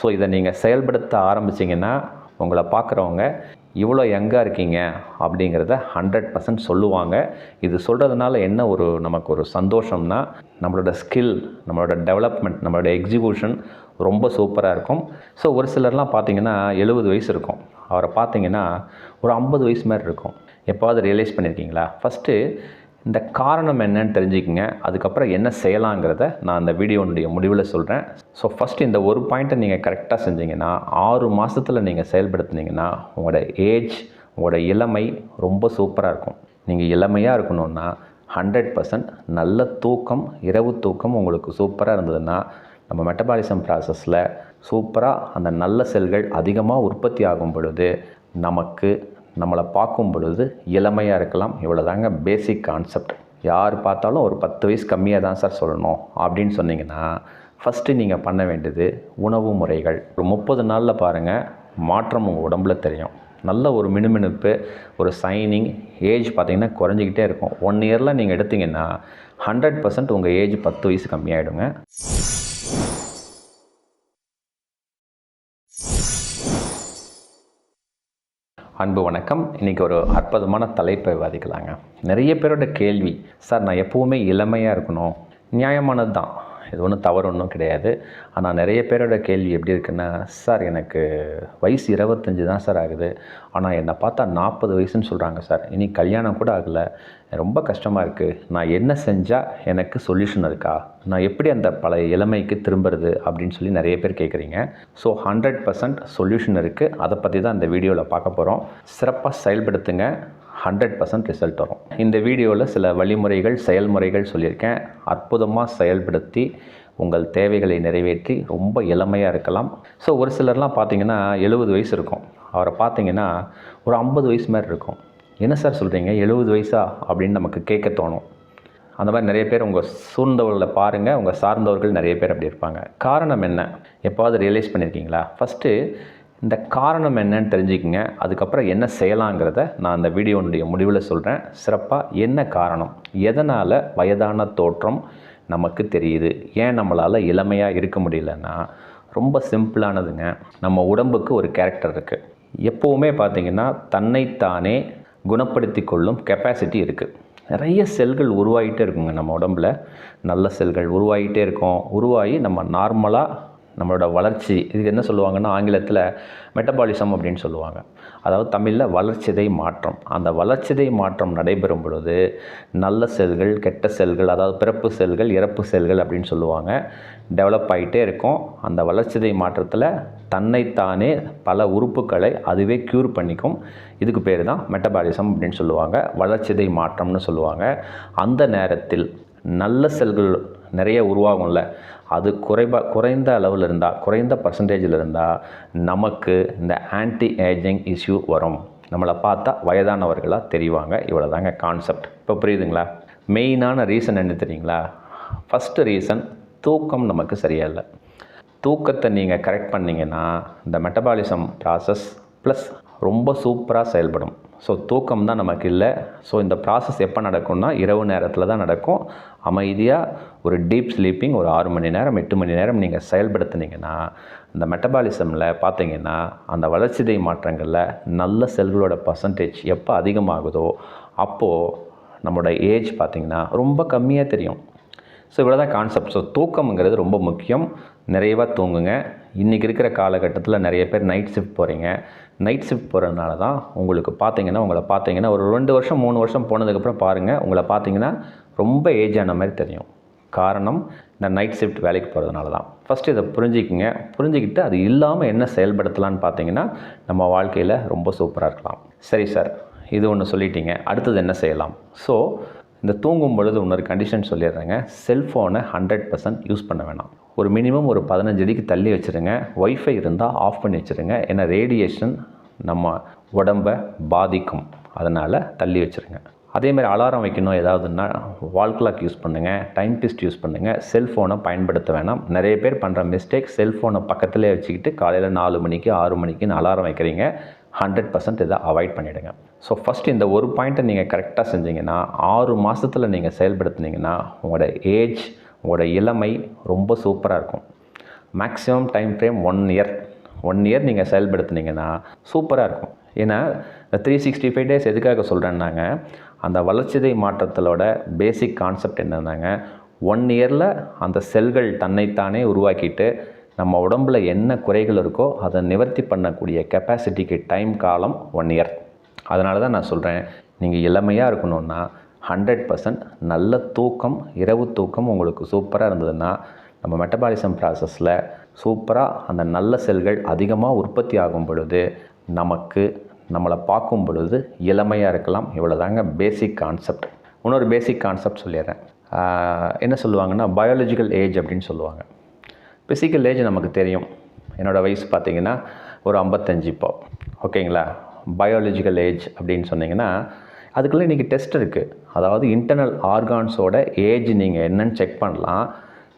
So இதை நீங்கள் செயல்படுத்த ஆரம்பிச்சிங்கன்னா உங்களை பார்க்குறவங்க இவ்வளோ யங்காக இருக்கீங்க அப்படிங்கிறத ஹண்ட்ரட் பர்சன்ட் சொல்லுவாங்க. இது சொல்கிறதுனால என்ன ஒரு நமக்கு ஒரு சந்தோஷம்னா நம்மளோட ஸ்கில் நம்மளோட டெவலப்மெண்ட் நம்மளோட எக்ஸிக்யூஷன் ரொம்ப சூப்பராக இருக்கும். ஸோ ஒரு சிலர்லாம் பார்த்தீங்கன்னா எழுபது வயசு இருக்கும். அவரை பார்த்தீங்கன்னா ஒரு ஐம்பது வயசு மாதிரி இருக்கும். எப்போவாது ரியலைஸ் பண்ணியிருக்கீங்களா? ஃபஸ்ட்டு இந்த காரணம் என்னன்னு தெரிஞ்சுக்கங்க. அதுக்கப்புறம் என்ன செய்யலாங்கிறத நான் அந்த வீடியோனுடைய முடிவில் சொல்கிறேன் ஸோ ஃபஸ்ட்டு இந்த ஒரு பாயிண்ட்டை நீங்கள் கரெக்டாக செஞ்சீங்கன்னா ஆறு மாதத்தில் நீங்கள் செயல்படுத்துனீங்கன்னா உங்களோட ஏஜ் உங்களோட இளமை ரொம்ப சூப்பராக இருக்கும். நீங்கள் இளமையாக இருக்கணும்னா ஹண்ட்ரட் பர்சன்ட் நல்ல தூக்கம் இரவு தூக்கம் உங்களுக்கு சூப்பராக இருந்ததுன்னா நம்ம மெட்டபாலிசம் ப்ராசஸில் சூப்பராக அந்த நல்ல செல்கள் அதிகமாக உற்பத்தி ஆகும் பொழுது நமக்கு நம்மளை பார்க்கும் பொழுது இளமையாக இருக்கலாம். இவ்வளோதாங்க பேசிக் கான்செப்ட் யார் பார்த்தாலும் ஒரு பத்து வயசு கம்மியாக தான் சார் சொல்லணும் அப்படின்னு சொன்னீங்கன்னா ஃபஸ்ட்டு நீங்கள் பண்ண வேண்டியது உணவு முறைகள். ஒரு முப்பது நாளில் பாருங்கள் மாற்றம் உங்கள் உடம்புல தெரியும். நல்ல ஒரு மினுமினுப்பு ஒரு சைனிங் ஏஜ் பார்த்தீங்கன்னா குறைஞ்சிக்கிட்டே இருக்கும். ஒன் இயரில் நீங்கள் எடுத்தீங்கன்னா ஹண்ட்ரட் பர்சன்ட் உங்கள் ஏஜ் பத்து வயசு கம்மியாகிடுங்க அன்பு வணக்கம். இன்றைக்கி ஒரு அற்புதமான தலைப்பை விவாதிக்கலாங்க நிறைய பேரோட கேள்வி சார் நான் எப்போவுமே இளமையாக இருக்கணும். நியாயமானது தான் இது ஒன்றும் தவறு ஒன்றும் கிடையாது. ஆனால் நிறைய பேரோட கேள்வி எப்படி இருக்குன்னா சார் எனக்கு வயசு இருபத்தஞ்சி தான் சார் ஆகுது. ஆனால் என்னை பார்த்தா நாற்பது வயசுன்னு சொல்கிறாங்க சார். இனி கல்யாணம் கூட ஆகலை. ரொம்ப கஷ்டமாக இருக்குது நான் என்ன செஞ்சால் எனக்கு சொல்யூஷன் இருக்கா? நான் எப்படி அந்த பழைய இளமைக்கு திரும்புறது? அப்படின்னு சொல்லி நிறைய பேர் கேட்குறீங்க ஸோ ஹண்ட்ரட் பர்சன்ட் சொல்யூஷன் இருக்குது அதை பற்றி தான் இந்த வீடியோவில் பார்க்க போகிறோம் சிறப்பாக செயல்படுத்துங்க. ஹண்ட்ரட் பர்சன்ட் ரிசல்ட் வரும். இந்த வீடியோவில் சில வழிமுறைகள் செயல்முறைகள் சொல்லியிருக்கேன். அற்புதமாக செயல்படுத்தி உங்கள் தேவைகளை நிறைவேற்றி ரொம்ப இளமையாக இருக்கலாம். ஸோ ஒரு சிலர்லாம் பார்த்தீங்கன்னா எழுபது வயசு இருக்கும். அவரை பார்த்தீங்கன்னா ஒரு ஐம்பது வயசு மாதிரி இருக்கும். என்ன சார் சொல்கிறீங்க எழுபது வயசா? அப்படின்னு நமக்கு கேட்க தோணும். அந்த மாதிரி நிறைய பேர் உங்கள் சூழ்ந்தவர்களை பாருங்கள் உங்கள் சார்ந்தவர்கள் நிறைய பேர் அப்படி இருப்பாங்க. காரணம் என்ன? எப்போது ரியலைஸ் பண்ணியிருக்கீங்களா ஃபஸ்ட்டு இந்த காரணம் என்னன்னு தெரிஞ்சுக்கங்க. அதுக்கப்புறம் என்ன செய்யலாங்கிறத நான் அந்த வீடியோனுடைய முடிவில் சொல்கிறேன் சிறப்பாக என்ன காரணம்? எதனால் வயதான தோற்றம் நமக்கு தெரியுது? ஏன் நம்மளால் இளமையாக இருக்க முடியலன்னா ரொம்ப சிம்பிளானதுங்க. நம்ம உடம்புக்கு ஒரு கேரக்டர் இருக்குது எப்போவுமே பார்த்திங்கன்னா தன்னைத்தானே குணப்படுத்தி கொள்ளும் கெப்பாசிட்டி இருக்குது நிறைய செல்கள் உருவாகிட்டே இருக்குங்க நம்ம உடம்புல. நல்ல செல்கள் உருவாகிட்டே இருக்கும். உருவாகி நம்ம நார்மலாக நம்மளோட வளர்ச்சி இதுக்கு என்ன சொல்லுவாங்கன்னா ஆங்கிலத்தில் மெட்டபாலிசம் அப்படின்னு சொல்லுவாங்க. அதாவது தமிழில் வளர்ச்சிதை மாற்றம். அந்த வளர்ச்சிதை மாற்றம் நடைபெறும் பொழுது நல்ல செல்கள் கெட்ட செல்கள் அதாவது பிறப்பு செல்கள் இறப்பு செல்கள் அப்படின்னு சொல்லுவாங்க டெவலப் ஆகிட்டே இருக்கும். அந்த வளர்ச்சிதை மாற்றத்தில் தன்னைத்தானே பல உறுப்புகளை அதுவே க்யூர் பண்ணிக்கும். இதுக்கு பேர் தான் மெட்டபாலிசம் அப்படின்னு சொல்லுவாங்க. வளர்ச்சிதை மாற்றம்னு சொல்லுவாங்க. அந்த நேரத்தில் நல்ல செல்கள் நிறைய உருவாகும்ல. அது குறைபா குறைந்த அளவில் இருந்தால் குறைந்த பர்சன்டேஜில் இருந்தால் நமக்கு இந்த ஆன்டி ஏஜிங் இஷ்யூ வரும். நம்மளை பார்த்தா வயதானவர்களாக தெரிவாங்க. இவ்வளோ தாங்க கான்செப்ட் இப்போ புரியுதுங்களா? மெயினான ரீசன் என்ன தெரியுங்களா? ஃபஸ்ட்டு ரீசன் தூக்கம் நமக்கு சரியா இல்லை. தூக்கத்தை நீங்கள் கரெக்ட் பண்ணிங்கன்னா இந்த மெட்டபாலிசம் ப்ராசஸ் ப்ளஸ் ரொம்ப சூப்பராக செயல்படும். ஸோ தூக்கம் தான் நமக்கு இல்லை. ஸோ இந்த ப்ராசஸ் எப்போ நடக்கும்னா இரவு நேரத்தில் தான் நடக்கும். அமைதியாக ஒரு டீப் ஸ்லீப்பிங் ஒரு ஆறு மணி நேரம் எட்டு மணி நேரம் நீங்கள் செயல்படுத்துனீங்கன்னா இந்த மெட்டபாலிசமில் பார்த்தீங்கன்னா அந்த வளர்ச்சிதை மாற்றங்களில் நல்ல செல்களோட பர்சன்டேஜ் எப்போ அதிகமாகுதோ அப்போது நம்மளோட ஏஜ் பார்த்திங்கன்னா ரொம்ப கம்மியாக தெரியும். ஸோ இவ்வளோ தான் கான்செப்ட் ஸோ தூக்கம்ங்கிறது ரொம்ப முக்கியம். நிறைவாக தூங்குங்க. இன்றைக்கி இருக்கிற காலகட்டத்தில் நிறைய பேர் நைட் ஷிஃப்ட் போகிறீங்க நைட் ஷிஃப்ட் போகிறதுனால தான் உங்களுக்கு பார்த்தீங்கன்னா உங்களை பார்த்தீங்கன்னா ஒரு ரெண்டு வருஷம் மூணு வருஷம் போனதுக்கப்புறம் பாருங்கள் உங்களை பார்த்தீங்கன்னா ரொம்ப ஏஜ் ஆன மாதிரி தெரியும். காரணம் இந்த நைட் ஷிஃப்ட் வேலைக்கு போகிறதுனால தான் ஃபஸ்ட்டு இதை புரிஞ்சிக்கங்க. புரிஞ்சுக்கிட்டு அது இல்லாமல் என்ன செயல்படுத்தலான்னு பார்த்தீங்கன்னா நம்ம வாழ்க்கையில் ரொம்ப சூப்பராக இருக்கலாம். சரி சார் இது ஒன்று சொல்லிட்டீங்க. அடுத்தது என்ன செய்யலாம்? ஸோ இந்த தூங்கும் பொழுது இன்னொரு கண்டிஷன் சொல்லிடுறேங்க. செல்ஃபோனை ஹண்ட்ரட் பர்சன்ட் யூஸ் பண்ண வேணாம். ஒரு மினிமம் ஒரு பதினஞ்சு அடிக்கு தள்ளி வச்சுருங்க. ஒய்ஃபை இருந்தால் ஆஃப் பண்ணி வச்சுருங்க. ஏன்னா ரேடியேஷன் நம்ம உடம்பை பாதிக்கும். அதனால் தள்ளி வச்சுருங்க. அதேமாதிரி அலாரம் வைக்கணும் ஏதாவதுன்னா வால் கிளாக் யூஸ் பண்ணுங்கள் டைம் பிஸ்ட் யூஸ் பண்ணுங்கள் செல்ஃபோனை பயன்படுத்த வேணாம். நிறைய பேர் பண்ணுற மிஸ்டேக் செல்ஃபோனை பக்கத்துலேயே வச்சுக்கிட்டு காலையில் நாலு மணிக்கு ஆறு மணிக்குன்னு அலாரம் வைக்கிறீங்க. ஹண்ட்ரட் பர்சன்ட் இதை அவாய்ட் பண்ணிவிடுங்க ஸோ ஃபஸ்ட் இந்த ஒரு பாயிண்ட்டை நீங்கள் கரெக்டாக செஞ்சீங்கன்னா ஆறு மாதத்தில் நீங்கள் செயல்படுத்துனீங்கன்னா உங்களோட ஏஜ் உங்களோட இளமை ரொம்ப சூப்பராக இருக்கும். Maximum time frame one year one year நீங்கள் செயல்படுத்துனீங்கன்னா சூப்பராக இருக்கும். ஏன்னா த்ரீ சிக்ஸ்டி ஃபைவ் டேஸ் எதுக்காக சொல்கிறேன்னாங்க அந்த வளர்ச்சிதை மாற்றத்தோட பேசிக் கான்செப்ட் என்னன்னாங்க ஒன் இயரில் அந்த செல்கள் தன்னைத்தானே உருவாக்கிட்டு நம்ம உடம்புல என்ன குறைகள் இருக்கோ அதை நிவர்த்தி பண்ணக்கூடிய கெப்பாசிட்டிக்கு டைம் காலம் ஒன் இயர் அதனால தான் நான் சொல்கிறேன் நீங்கள் இளமையாக இருக்கணும்னா ஹண்ட்ரட் பர்சன்ட் நல்ல தூக்கம் இரவு தூக்கம் உங்களுக்கு சூப்பராக இருந்ததுன்னா நம்ம மெட்டபாலிசம் ப்ராசஸில் சூப்பராக அந்த நல்ல செல்கள் அதிகமாக உற்பத்தி ஆகும் பொழுது நமக்கு நம்மளை பார்க்கும் பொழுது இளமையாக இருக்கலாம். இவ்வளோ தாங்க பேசிக் கான்செப்ட் இன்னொரு பேசிக் கான்செப்ட் சொல்லிடுறேன். என்ன சொல்லுவாங்கன்னா பயாலஜிக்கல் ஏஜ் அப்படின்னு சொல்லுவாங்க. ஃபிசிக்கல் ஏஜ் நமக்கு தெரியும். என்னோடய வயசு பார்த்தீங்கன்னா ஒரு ஐம்பத்தஞ்சு இப்போ. ஓகேங்களா? பயாலஜிக்கல் ஏஜ் அப்படின்னு சொன்னீங்கன்னா அதுக்குள்ளே இன்றைக்கி டெஸ்ட் இருக்குது அதாவது இன்டர்னல் ஆர்கான்ஸோட ஏஜ் நீங்கள் என்னன்னு செக் பண்ணலாம்.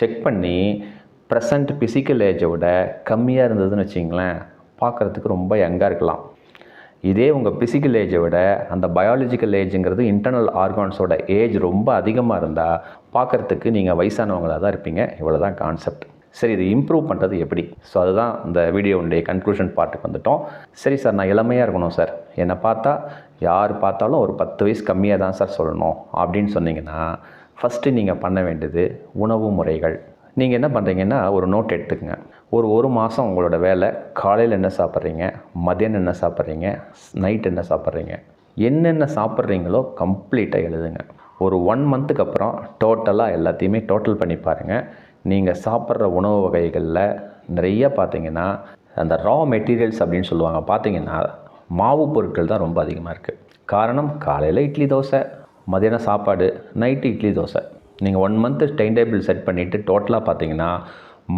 செக் பண்ணி ப்ரெசண்ட் ஃபிசிக்கல் ஏஜை விட கம்மியாக இருந்ததுன்னு வச்சிங்களேன் பார்க்குறதுக்கு ரொம்ப யங்காக இருக்கலாம். இதே உங்கள் ஃபிசிக்கல் ஏஜை விட அந்த பயாலஜிக்கல் ஏஜுங்கிறது இன்டர்னல் ஆர்கான்ஸோட ஏஜ் ரொம்ப அதிகமாக இருந்தால் பார்க்குறதுக்கு நீங்கள் வயசானவங்களாக தான் இருப்பீங்க. இவ்வளோ தான் கான்செப்ட் சரி இது இம்ப்ரூவ் பண்ணுறது எப்படி? ஸோ அதுதான் இந்த வீடியோனுடைய கன்க்ளூஷன் பார்ட்டுக்கு வந்துட்டோம். சரி சார் நான் இளமையாக இருக்கணும் சார் என்னை பார்த்தா யார் பார்த்தாலும் ஒரு பத்து வயசு கம்மியாக தான் சார் சொல்லணும் அப்படின்னு சொன்னீங்கன்னா ஃபஸ்ட்டு நீங்கள் பண்ண வேண்டியது உணவு முறைகள். நீங்கள் என்ன பண்ணுறீங்கன்னா ஒரு நோட் எடுத்துக்கங்க. ஒரு ஒரு மாதம் உங்களோட வேலை காலையில் என்ன சாப்பிட்றீங்க மதியானம் என்ன சாப்பிட்றீங்க நைட் என்ன சாப்பிட்றீங்க என்னென்ன சாப்பிட்றீங்களோ கம்ப்ளீட்டாக எழுதுங்க. ஒரு ஒன் மந்த்துக்கு அப்புறம் டோட்டலாக எல்லாத்தையுமே டோட்டல் பண்ணி பாருங்கள் நீங்கள் சாப்பிட்ற உணவு வகைகளில் நிறைய பார்த்தீங்கன்னா அந்த ரா மெட்டீரியல்ஸ் அப்படின்னு சொல்லுவாங்க பார்த்தீங்கன்னா மாவு பொருட்கள் தான் ரொம்ப அதிகமாக இருக்குது காரணம் காலையில் இட்லி தோசை மதியானம் சாப்பாடு நைட்டு இட்லி தோசை. நீங்கள் one month time table set பண்ணிவிட்டு டோட்டலாக பார்த்தீங்கன்னா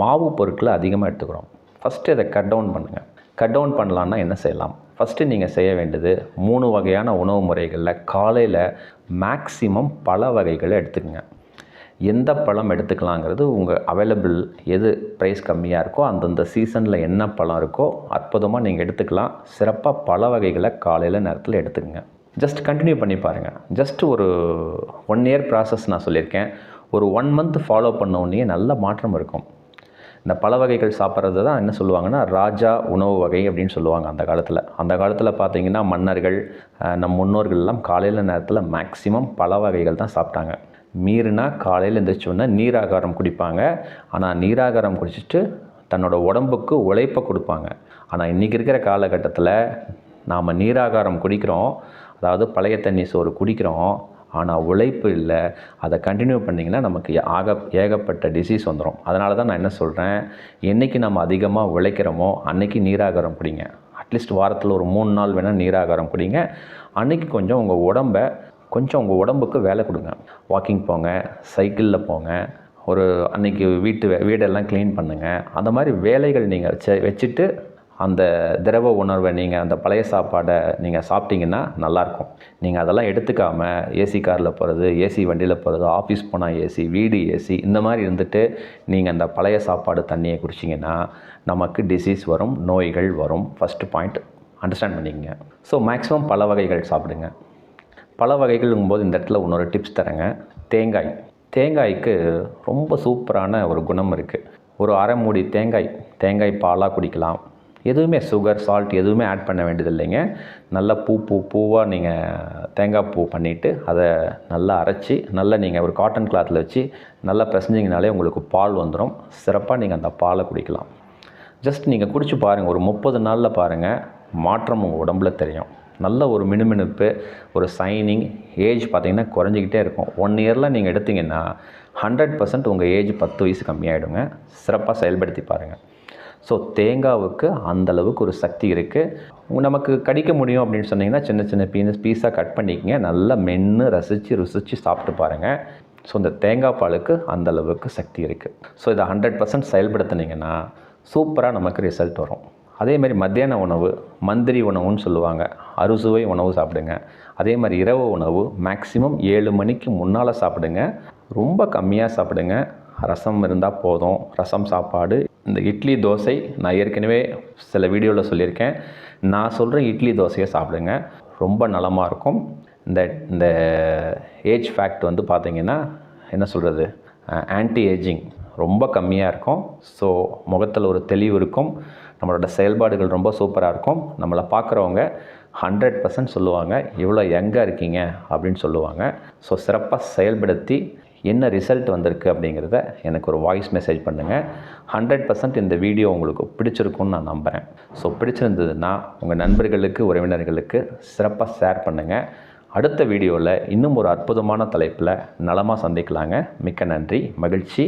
மாவு பொருட்களை அதிகமாக எடுத்துக்கிறோம். ஃபஸ்ட்டு இதை கட் டவுன் பண்ணுங்கள் கட் டவுன் பண்ணலான்னா என்ன செய்யலாம்? ஃபஸ்ட்டு நீங்கள் செய்ய வேண்டியது மூணு வகையான உணவு முறைகளில் காலையில் மேக்ஸிமம் பல வகைகளை எடுத்துக்கங்க. எந்த பழம் எடுத்துக்கலாங்கிறது உங்கள் அவைலபிள் எது ப்ரைஸ் கம்மியாக இருக்கோ அந்தந்த சீசனில் என்ன பழம் இருக்கோ அற்புதமாக நீங்கள் எடுத்துக்கலாம். சிறப்பாக பல வகைகளை காலையில் நேரத்தில் எடுத்துக்கங்க. ஜஸ்ட் கண்டினியூ பண்ணி பாருங்கள் ஜஸ்ட் ஒரு ஒன் இயர் ப்ராசஸ் நான் சொல்லியிருக்கேன். ஒரு ஒன் மந்த் ஃபாலோ பண்ண உடனே நல்ல மாற்றம் இருக்கும். இந்த பல வகைகள் சாப்பிட்றது தான் என்ன சொல்லுவாங்கன்னா ராஜா உணவு வகை அப்படின்னு சொல்லுவாங்க அந்த காலத்தில். அந்த காலத்தில் பார்த்தீங்கன்னா மன்னர்கள் நம் முன்னோர்கள் எல்லாம் காலையில் நேரத்தில் மேக்ஸிமம் பல வகைகள் தான் சாப்பிட்டாங்க. மீறினா காலையில் எழுந்திரிச்சோன்னே நீராகாரம் குடிப்பாங்க. ஆனால் நீராகாரம் குடிச்சிட்டு தன்னோட உடம்புக்கு உழைப்பை கொடுப்பாங்க. ஆனால் இன்றைக்கி இருக்கிற காலகட்டத்தில் நாம் நீராகாரம் குடிக்கிறோம். அதாவது பழைய தண்ணி சோறு குடிக்கிறோம். ஆனால் உழைப்பு இல்லை. அதை கண்டினியூ பண்ணிங்கன்னா நமக்கு ஆக ஏகப்பட்ட டிசீஸ் வந்துடும் அதனால தான் நான் என்ன சொல்கிறேன் என்றைக்கு நம்ம அதிகமாக உழைக்கிறோமோ அன்றைக்கி நீராகாரம் குடிங்க. அட்லீஸ்ட் வாரத்தில் ஒரு மூணு நாள் வேணால் நீராகாரம் குடிங்க. அன்றைக்கி கொஞ்சம் உங்கள் உடம்பை கொஞ்சம் உங்கள் உடம்புக்கு வேலை கொடுங்க. வாக்கிங் போங்க சைக்கிளில் போங்க ஒரு அன்னைக்கு வீட்டு வே- வீடெல்லாம் க்ளீன் பண்ணுங்கள் அந்த மாதிரி வேலைகள் நீங்கள் வச்ச வச்சுட்டு அந்த திரவ உணர்வை நீங்கள் அந்த பழைய சாப்பாடை நீங்கள் சாப்பிட்டீங்கன்னா நல்லாயிருக்கும். நீங்கள் அதெல்லாம் எடுத்துக்காமல் ஏசி காரில் போகிறது ஏசி வண்டியில் போகிறது ஆஃபீஸ் போனால் ஏசி வீடு ஏசி இந்த மாதிரி இருந்துட்டு நீங்கள் அந்த பழைய சாப்பாடு தண்ணியை குடிச்சிங்கன்னா நமக்கு டிசீஸ் வரும் நோய்கள் வரும். ஃபஸ்ட்டு பாயிண்ட் அண்டர்ஸ்டாண்ட் பண்ணிக்கங்க. ஸோ மேக்ஸிமம் பல வகைகள் சாப்பிடுங்க. பல வகைகளுங்கும்போது இந்த இடத்துல இன்னொரு டிப்ஸ் தரேங்க. தேங்காய். தேங்காய்க்கு ரொம்ப சூப்பரான ஒரு குணம் இருக்குது ஒரு அரை மூடி தேங்காய் தேங்காய் பாலாக குடிக்கலாம். எதுவுமே சுகர் சால்ட் எதுவுமே ஆட் பண்ண வேண்டியது இல்லைங்க. நல்லா பூ பூ பூவாக நீங்கள் தேங்காய் பூ பண்ணிவிட்டு அதை நல்லா அரைச்சி நல்லா நீங்கள் ஒரு காட்டன் கிளாத்தில் வச்சு நல்லா பிசைஞ்சிங்கனாலே உங்களுக்கு பால் வந்துடும் சிறப்பாக நீங்கள் அந்த பாலை குடிக்கலாம். ஜஸ்ட் நீங்கள் குடிச்சு பாருங்கள் ஒரு முப்பது நாளில் பாருங்கள் மாற்றம் உங்கள் உடம்புல தெரியும். நல்ல ஒரு மினுமினுப்பு ஒரு சைனிங் ஏஜ் பார்த்தீங்கன்னா குறைஞ்சிக்கிட்டே இருக்கும். ஒன் இயரில் நீங்கள் எடுத்தீங்கன்னா ஹண்ட்ரட் பர்சன்ட் உங்கள் ஏஜ் பத்து வயசு கம்மியாயிடுங்க. சிறப்பாக செயல்படுத்தி பாருங்கள் ஸோ தேங்காவுக்கு அந்தளவுக்கு ஒரு சக்தி இருக்குது நமக்கு கடிக்க முடியும் அப்படின்னு சொன்னீங்கன்னா சின்ன சின்ன பீனஸ் பீஸாக கட் பண்ணிக்கங்க. நல்லா மென்று ரசித்து ருசித்து சாப்பிட்டு பாருங்கள் ஸோ இந்த தேங்காய் பாலுக்கு அந்த அளவுக்கு சக்தி இருக்குது ஸோ இதை ஹண்ட்ரட் பர்சன்ட் செயல்படுத்துனீங்கன்னா சூப்பராக நமக்கு ரிசல்ட் வரும். அதே மாதிரி மத்தியான உணவு மந்திரி உணவுன்னு சொல்லுவாங்க. அறுசுவை உணவு சாப்பிடுங்க. அதே மாதிரி இரவு உணவு மேக்ஸிமம் ஏழு மணிக்கு முன்னால் சாப்பிடுங்க. ரொம்ப கம்மியாக சாப்பிடுங்க. ரசம் இருந்தால் போதும். ரசம் சாப்பாடு. இந்த இட்லி தோசை நான் ஏற்கனவே சில வீடியோவில் சொல்லியிருக்கேன். நான் சொல்கிற இட்லி தோசையை சாப்பிடுங்க. ரொம்ப நலமாக இருக்கும். இந்த இந்த ஏஜ் ஃபேக்ட் வந்து பார்த்தீங்கன்னா என்ன சொல்கிறது ஆன்டி ஏஜிங் ரொம்ப கம்மியாக இருக்கும். ஸோ முகத்தில் ஒரு தெளிவு இருக்கும். நம்மளோட செயல்பாடுகள் ரொம்ப சூப்பராக இருக்கும். நம்மளை பார்க்குறவங்க ஹண்ட்ரட் பர்சன்ட் சொல்லுவாங்க. இவ்வளோ யங்காக இருக்கீங்க அப்படின்னு சொல்லுவாங்க. ஸோ சிறப்பாக செயல்படுத்தி என்ன ரிசல்ட் வந்திருக்கு அப்படிங்கிறத எனக்கு ஒரு வாய்ஸ் மெசேஜ் பண்ணுங்கள் ஹண்ட்ரட் பர்சன்ட் இந்த வீடியோ உங்களுக்கு பிடிச்சிருக்கும்னு நான் நம்புகிறேன் ஸோ பிடிச்சிருந்ததுன்னா உங்கள் நண்பர்களுக்கு உறவினர்களுக்கு சிறப்பாக ஷேர் பண்ணுங்கள் அடுத்த வீடியோவில் இன்னும் ஒரு அற்புதமான தலைப்பில் நலமாக சந்திக்கலாங்க. மிக்க நன்றி மகிழ்ச்சி.